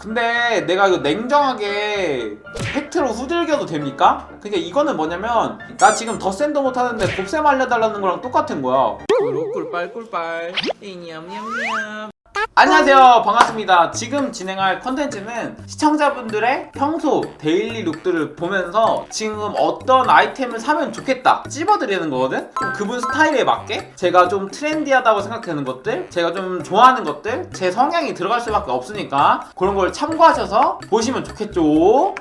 근데 내가 이거 냉정하게 팩트로 후들겨도 됩니까? 그러니까 이거는 뭐냐면 나 지금 덧센도 못하는데 곱셈 알려달라는 거랑 똑같은 거야. 꿀꿀빨 꿀빨. 냠냠냠 안녕하세요. 반갑습니다. 지금 진행할 컨텐츠는 시청자분들의 평소 데일리 룩들을 보면서 지금 어떤 아이템을 사면 좋겠다 찝어드리는 거거든? 좀 그분 스타일에 맞게 제가 좀 트렌디하다고 생각되는 것들 제가 좀 좋아하는 것들 제 성향이 들어갈 수밖에 없으니까 그런 걸 참고하셔서 보시면 좋겠죠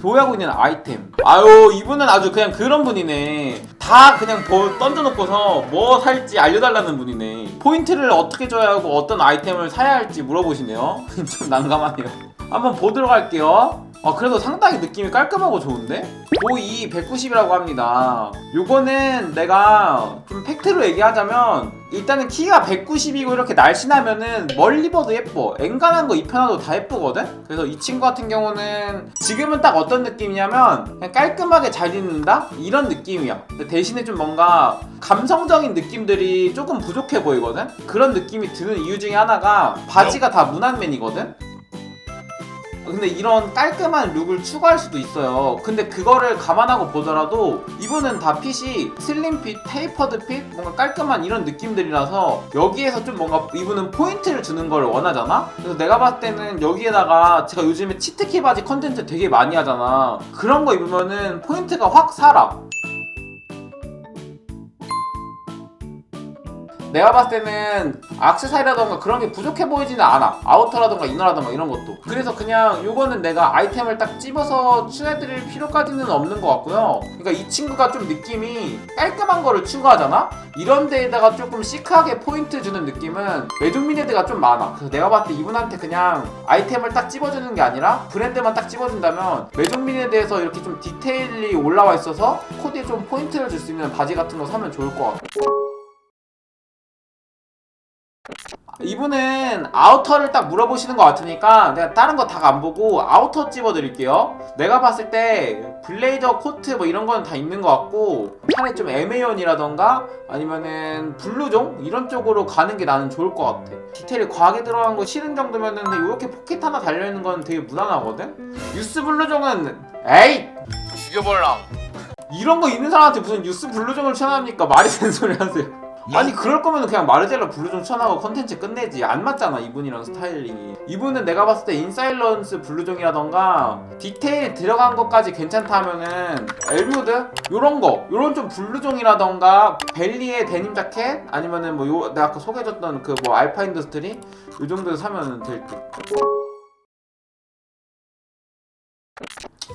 보유하고 있는 아이템. 아유 이분은 아주 그냥 그런 분이네. 다 그냥 뭐 던져놓고서 뭐 살지 알려달라는 분이네. 포인트를 어떻게 줘야 하고 어떤 아이템을 사야 할지 물어보시네요. 좀 난감하네요. 한번 보도록 할게요 아 그래도 상당히 느낌이 깔끔하고 좋은데? 고2 190이라고 합니다 요거는 내가 좀 팩트로 얘기하자면 일단은 키가 190이고 이렇게 날씬하면은 멀리 봐도 예뻐 엔간한 거 입혀놔도 다 예쁘거든? 그래서 이 친구 같은 경우는 지금은 딱 어떤 느낌이냐면 그냥 깔끔하게 잘 입는다? 이런 느낌이야 근데 대신에 좀 뭔가 감성적인 느낌들이 조금 부족해 보이거든? 그런 느낌이 드는 이유 중에 하나가 바지가 다 무난맨이거든? 근데 이런 깔끔한 룩을 추구할 수도 있어요. 근데 그거를 감안하고 보더라도 이분은 다 핏이 슬림 핏, 테이퍼드 핏, 뭔가 깔끔한 이런 느낌들이라서 여기에서 좀 뭔가 이분은 포인트를 주는 걸 원하잖아? 그래서 내가 봤을 때는 여기에다가 제가 요즘에 치트키 바지 컨텐츠 되게 많이 하잖아. 그런 거 입으면은 포인트가 확 살아. 내가 봤을 때는 악세사리라던가 그런 게 부족해 보이지는 않아. 아우터라던가 이너라던가 이런 것도. 그래서 그냥 요거는 내가 아이템을 딱 집어서 추해드릴 필요까지는 없는 것 같고요. 그러니까 이 친구가 좀 느낌이 깔끔한 거를 추구하잖아? 이런 데에다가 조금 시크하게 포인트 주는 느낌은 매듭미네드가 좀 많아. 그래서 내가 봤을 때 이분한테 그냥 아이템을 딱 집어주는 게 아니라 브랜드만 딱 집어준다면 매듭미네드에서 이렇게 좀 디테일이 올라와 있어서 코디에 좀 포인트를 줄 수 있는 바지 같은 거 사면 좋을 것 같고 이분은 아우터를 딱 물어보시는 것 같으니까 내가 다른 거 다 안 보고 아우터 집어드릴게요. 내가 봤을 때 블레이저 코트 뭐 이런 거는 다 있는 것 같고 차라리 좀 에메온이라던가 아니면은 블루종 이런 쪽으로 가는 게 나는 좋을 것 같아. 디테일이 과하게 들어간 거 싫은 정도면은 이렇게 포켓 하나 달려 있는 건 되게 무난하거든. 유스 블루종은 에이 죽여볼랑 이런 거 있는 사람한테 무슨 유스 블루종을 추천합니까? 말이 되는 소리 하세요. 아니 그럴 거면 그냥 마르젤라 블루종 추천하고 컨텐츠 끝내지. 안 맞잖아 이분이랑 스타일링이. 이분은 내가 봤을 때 인사일런스 블루종이라던가 디테일 들어간 것까지 괜찮다 하면은 엘무드? 요런 거. 요런 좀 블루종이라던가 벨리의 데님 자켓? 아니면은 뭐 요 내가 아까 소개해줬던 그 뭐 알파 인더스트리? 요 정도 사면 될듯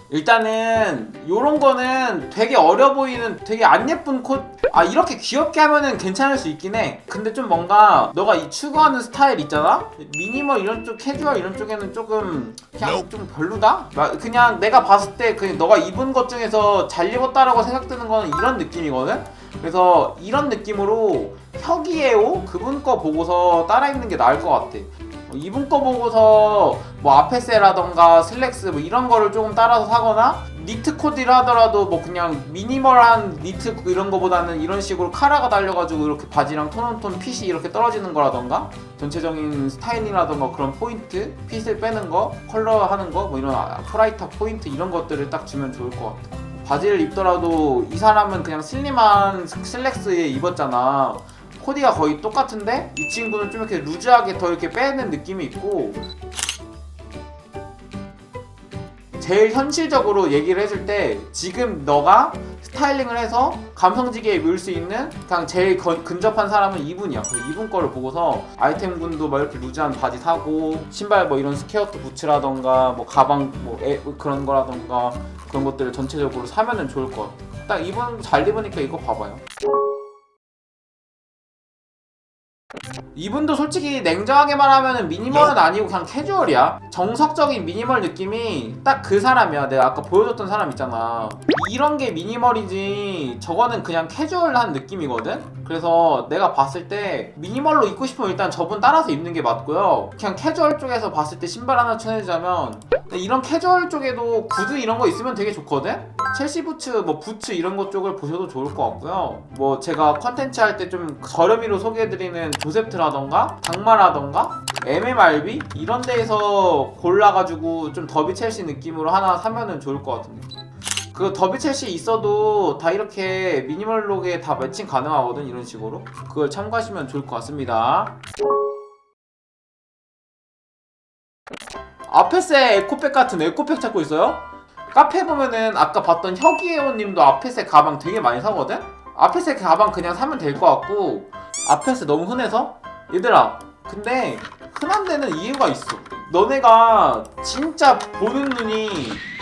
일단은 요런 거는 되게 어려 보이는 되게 안 예쁜 콧. 아 이렇게 귀엽게 하면은 괜찮을 수 있긴 해. 근데 좀 뭔가 너가 이 추구하는 스타일 있잖아. 미니멀 이런 쪽 캐주얼 이런 쪽에는 조금 그냥 좀 별로다. 막 그냥 내가 봤을 때 그냥 너가 입은 것 중에서 잘 입었다라고 생각드는 거는 이런 느낌이거든. 그래서 이런 느낌으로 혁이에오 그분 거 보고서 따라 입는 게 나을 것 같아. 어, 이분 거 보고서 뭐 아페세라던가 슬랙스 뭐 이런 거를 조금 따라서 사거나 니트 코디를 하더라도 뭐 그냥 미니멀한 니트 이런 거보다는 이런 식으로 카라가 달려가지고 이렇게 바지랑 톤온톤 핏이 이렇게 떨어지는 거라던가 전체적인 스타일이라던가 그런 포인트 핏을 빼는 거 컬러 하는 거 뭐 이런 아- 프라이터 포인트 이런 것들을 딱 주면 좋을 것 같아 바지를 입더라도 이 사람은 그냥 슬림한 슬랙스에 입었잖아 코디가 거의 똑같은데 이 친구는 좀 이렇게 루즈하게 더 이렇게 빼는 느낌이 있고 제일 현실적으로 얘기를 해줄 때 지금 너가 스타일링을 해서 감성지게 입을 수 있는 그냥 제일 거- 근접한 사람은 이분이야. 그래서 이분 거를 보고서 아이템군도 막 이렇게 루즈한 바지 사고 신발 뭐 이런 스퀘어트 부츠라던가 뭐 가방 뭐 애- 그런 거라던가 그런 것들을 전체적으로 사면은 좋을 것 같아. 딱 이분 잘 입으니까 이거 봐봐요. 이분도 솔직히 냉정하게 말하면 미니멀은 아니고 그냥 캐주얼이야. 정석적인 미니멀 느낌이 딱 그 사람이야. 내가 아까 보여줬던 사람 있잖아. 이런 게 미니멀이지 저거는 그냥 캐주얼한 느낌이거든? 그래서 내가 봤을 때 미니멀로 입고 싶으면 일단 저분 따라서 입는 게 맞고요. 그냥 캐주얼 쪽에서 봤을 때 신발 하나 추천해주자면 이런 캐주얼 쪽에도 구두 이런 거 있으면 되게 좋거든? 첼시 부츠 뭐 부츠 이런 것 쪽을 보셔도 좋을 것 같고요. 뭐 제가 컨텐츠 할 때 좀 저렴이로 소개해드리는 조셉트라던가 장마라던가 MMRB 이런 데에서 골라가지고 좀 더비 첼시 느낌으로 하나 사면은 좋을 것 같은 느낌 그 더비 첼시 있어도 다 이렇게 미니멀록에 다 매칭 가능하거든 이런 식으로. 그걸 참고하시면 좋을 것 같습니다. 아페세 에코백 같은 에코백 찾고 있어요? 카페 보면은 아까 봤던 혁이에오님도 아페세 가방 되게 많이 사거든? 아페세 가방 그냥 사면 될 것 같고 아페세 너무 흔해서? 얘들아 근데 흔한 데는 이유가 있어 너네가 진짜 보는 눈이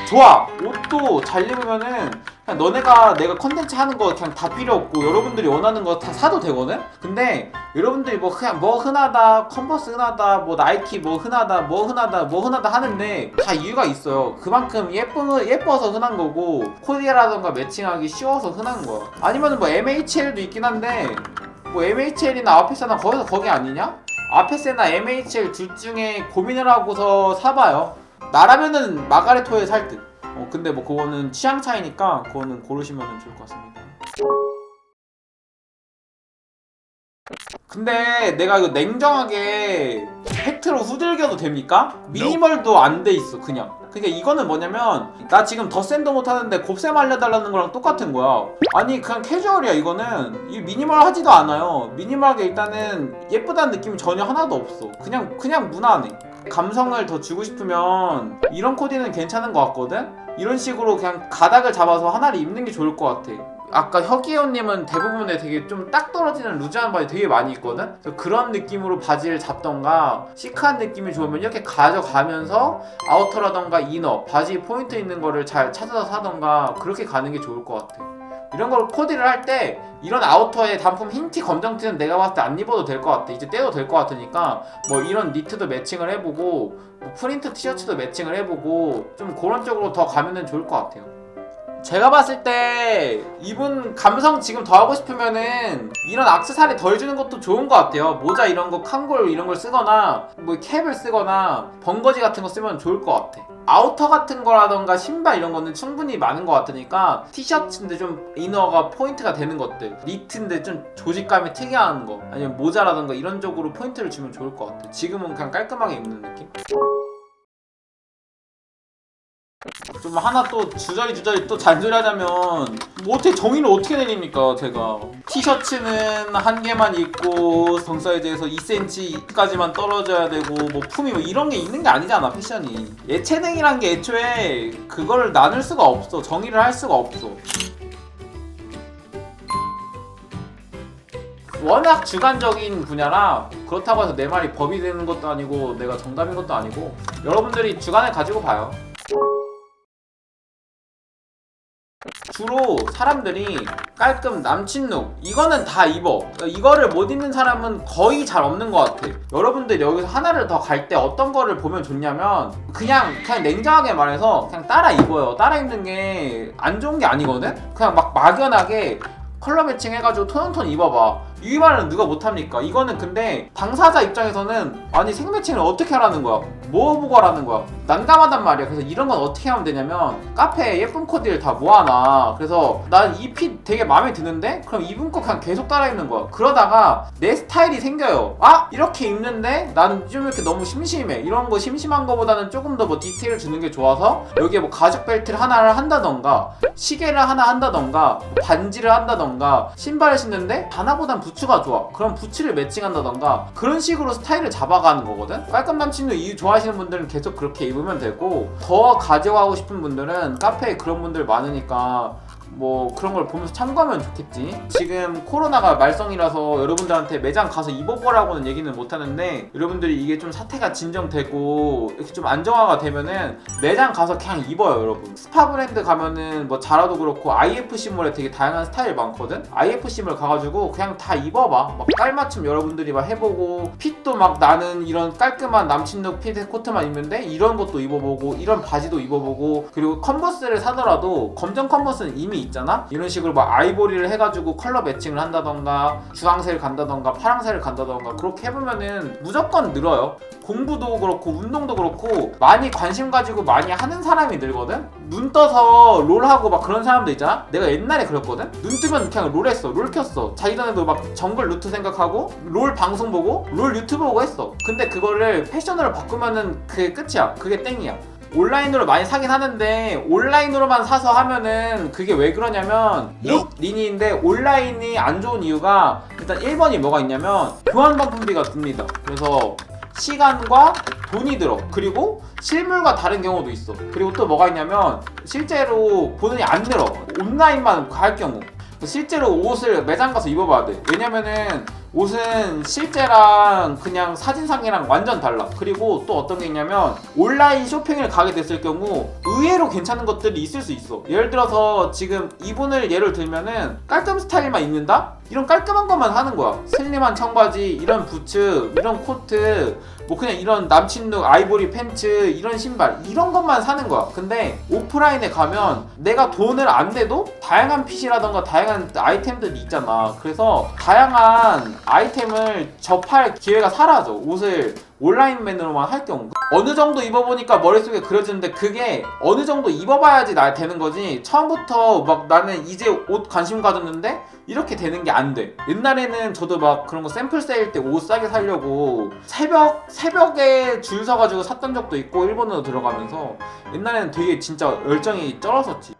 좋아 옷도 잘 입으면은 그냥 너네가 내가 컨텐츠 하는 거 그냥 다 필요 없고 여러분들이 원하는 거 다 사도 되거든? 근데 여러분들이 뭐 그냥 뭐 흔하다 컨버스 흔하다 뭐 나이키 뭐 흔하다 뭐 흔하다 뭐 흔하다 하는데 다 이유가 있어요 그만큼 예쁘, 예뻐서 흔한 거고 코디라던가 매칭하기 쉬워서 흔한 거야 아니면은 뭐 MHL도 있긴 한데 뭐 MHL이나 아페세나 거기서 거기 아니냐? 아페세나 MHL 둘 중에 고민을 하고서 사봐요 나라면은 마가레토에 살 듯. 어 근데 뭐 그거는 취향 차이니까 그거는 고르시면 좋을 것 같습니다. 근데 내가 이거 냉정하게 팩트로 후들겨도 됩니까? 미니멀도 안 돼 있어 그냥. 그러니까 이거는 뭐냐면 나 지금 덧셈도 못하는데 곱셈 알려달라는 거랑 똑같은 거야. 아니 그냥 캐주얼이야 이거는. 이 미니멀 하지도 않아요. 미니멀하게 일단은 예쁘다는 느낌이 전혀 하나도 없어. 그냥 그냥 무난해 감성을 더 주고 싶으면 이런 코디는 괜찮은 것 같거든? 이런 식으로 그냥 가닥을 잡아서 하나를 입는 게 좋을 것 같아 아까 혁이형님은 대부분에 되게 좀 딱 떨어지는 루즈한 바지 되게 많이 있거든? 그래서 그런 느낌으로 바지를 잡던가 시크한 느낌이 좋으면 이렇게 가져가면서 아우터라던가 이너, 바지 포인트 있는 거를 잘 찾아서 사던가 그렇게 가는 게 좋을 것 같아 이런 걸 코디를 할 때 이런 아우터에 단품 흰티 검정티는 내가 봤을 때 안 입어도 될 것 같아. 이제 떼도 될 것 같으니까 뭐 이런 니트도 매칭을 해보고 뭐 프린트 티셔츠도 매칭을 해보고 좀 그런 쪽으로 더 가면은 좋을 것 같아요 제가 봤을 때 이분 감성 지금 더 하고 싶으면은 이런 악세사리 덜 주는 것도 좋은 것 같아요. 모자 이런 거 칸골 이런 걸 쓰거나 뭐 캡을 쓰거나 번거지 같은 거 쓰면 좋을 것 같아. 아우터 같은 거라던가 신발 이런 거는 충분히 많은 것 같으니까 티셔츠인데 좀 이너가 포인트가 되는 것들 니트인데 좀 조직감이 특이한 거 아니면 모자라던가 이런 쪽으로 포인트를 주면 좋을 것 같아. 지금은 그냥 깔끔하게 입는 느낌? 좀 하나 또 주저리 주저리 또 잔소리 하자면 뭐 어떻게 정의를 어떻게 내립니까 제가? 티셔츠는 한 개만 입고 정 사이즈에서 2cm까지만 떨어져야 되고 뭐 품이 뭐 이런 게 있는 게 아니잖아 패션이. 예체능이란 게 애초에 그걸 나눌 수가 없어. 정의를 할 수가 없어. 워낙 주관적인 분야라 그렇다고 해서 내 말이 법이 되는 것도 아니고 내가 정답인 것도 아니고 여러분들이 주관을 가지고 봐요 주로 사람들이 깔끔 남친룩 이거는 다 입어. 이거를 못 입는 사람은 거의 잘 없는 것 같아. 여러분들 여기서 하나를 더 갈 때 어떤 거를 보면 좋냐면 그냥 그냥 냉정하게 말해서 그냥 따라 입어요. 따라 입는 게 안 좋은 게 아니거든? 그냥 막 막연하게 컬러 매칭 해가지고 톤온톤 입어봐 이 말은 누가 못합니까? 이거는 근데 당사자 입장에서는 아니 생매칭을 어떻게 하라는 거야? 뭐 보고 하라는 거야? 난감하단 말이야. 그래서 이런 건 어떻게 하면 되냐면 카페에 예쁜 코디를 다 모아놔. 그래서 난 이 핏 되게 마음에 드는데 그럼 입은 거 그냥 계속 따라 입는 거야. 그러다가 내 스타일이 생겨요. 아 이렇게 입는데 나는 좀 이렇게 너무 심심해. 이런 거 심심한 거보다는 조금 더 뭐 디테일 주는 게 좋아서 여기에 뭐 가죽 벨트를 하나를 한다던가 시계를 하나 한다던가 뭐 반지를 한다던가 신발을 신는데 하나보단 부츠가 좋아. 그럼 부츠를 매칭한다던가 그런 식으로 스타일을 잡아가는 거거든. 깔끔 남친도 이 좋아하시는 분들은 계속 그렇게 입으면 되고 더 가져가고 싶은 분들은 카페에 그런 분들 많으니까 뭐 그런 걸 보면서 참고하면 좋겠지. 지금 코로나가 말썽이라서 여러분들한테 매장 가서 입어보라고는 얘기는 못 하는데 여러분들이 이게 좀 사태가 진정되고 이렇게 좀 안정화가 되면은 매장 가서 그냥 입어요, 여러분. 스파 브랜드 가면은 뭐 자라도 그렇고 IFC몰에 되게 다양한 스타일 많거든. IFC몰 가가지고 그냥 다 입어봐. 막 깔맞춤 여러분들이 막 해보고 핏도 막 나는 이런 깔끔한 남친룩 핏의 코트만 입는데 이런 것도 입어보고 이런 바지도 입어보고 그리고 컨버스를 사더라도 검정 컨버스는 이미 있잖아? 이런 식으로 막 아이보리를 해가지고 컬러 매칭을 한다던가 주황색을 간다던가 파랑색을 간다던가 그렇게 해보면은 무조건 늘어요. 공부도 그렇고 운동도 그렇고 많이 관심 가지고 많이 하는 사람이 늘거든? 눈 떠서 롤하고 막 그런 사람들 있잖아? 내가 옛날에 그랬거든? 눈 뜨면 그냥 롤 했어. 롤 켰어. 자기 전에도 막 정글 루트 생각하고 롤 방송 보고 롤 유튜브 보고 했어. 근데 그거를 패션으로 바꾸면은 그게 끝이야. 그게 땡이야 온라인으로 많이 사긴 하는데 온라인으로만 사서 하면은 그게 왜 그러냐면 옷 리니인데 온라인이 안 좋은 이유가 일단 1번이 뭐가 있냐면 교환 반품비가 듭니다. 그래서 시간과 돈이 들어. 그리고 실물과 다른 경우도 있어. 그리고 또 뭐가 있냐면 실제로 본인이 안 늘어. 온라인만 할 경우. 실제로 옷을 매장 가서 입어봐야 돼. 왜냐면은 옷은 실제랑 그냥 사진상이랑 완전 달라. 그리고 또 어떤 게 있냐면 온라인 쇼핑을 가게 됐을 경우 의외로 괜찮은 것들이 있을 수 있어. 예를 들어서 지금 이분을 예를 들면은 깔끔 스타일만 입는다? 이런 깔끔한 것만 하는 거야. 슬림한 청바지 이런 부츠 이런 코트 뭐 그냥 이런 남친룩 아이보리 팬츠 이런 신발 이런 것만 사는 거야. 근데 오프라인에 가면 내가 돈을 안 내도 다양한 핏이라던가 다양한 아이템들이 있잖아. 그래서 다양한 아이템을 접할 기회가 사라져. 옷을 온라인맨으로만 할 경우 어느 정도 입어보니까 머릿속에 그려지는데 그게 어느 정도 입어봐야지 나 되는 거지 처음부터 막 나는 이제 옷 관심 가졌는데 이렇게 되는 게 안 돼. 옛날에는 저도 막 그런 거 샘플 세일 때 옷 싸게 사려고 새벽 새벽에 줄 서가지고 샀던 적도 있고 일본으로 들어가면서 옛날에는 되게 진짜 열정이 쩔었었지.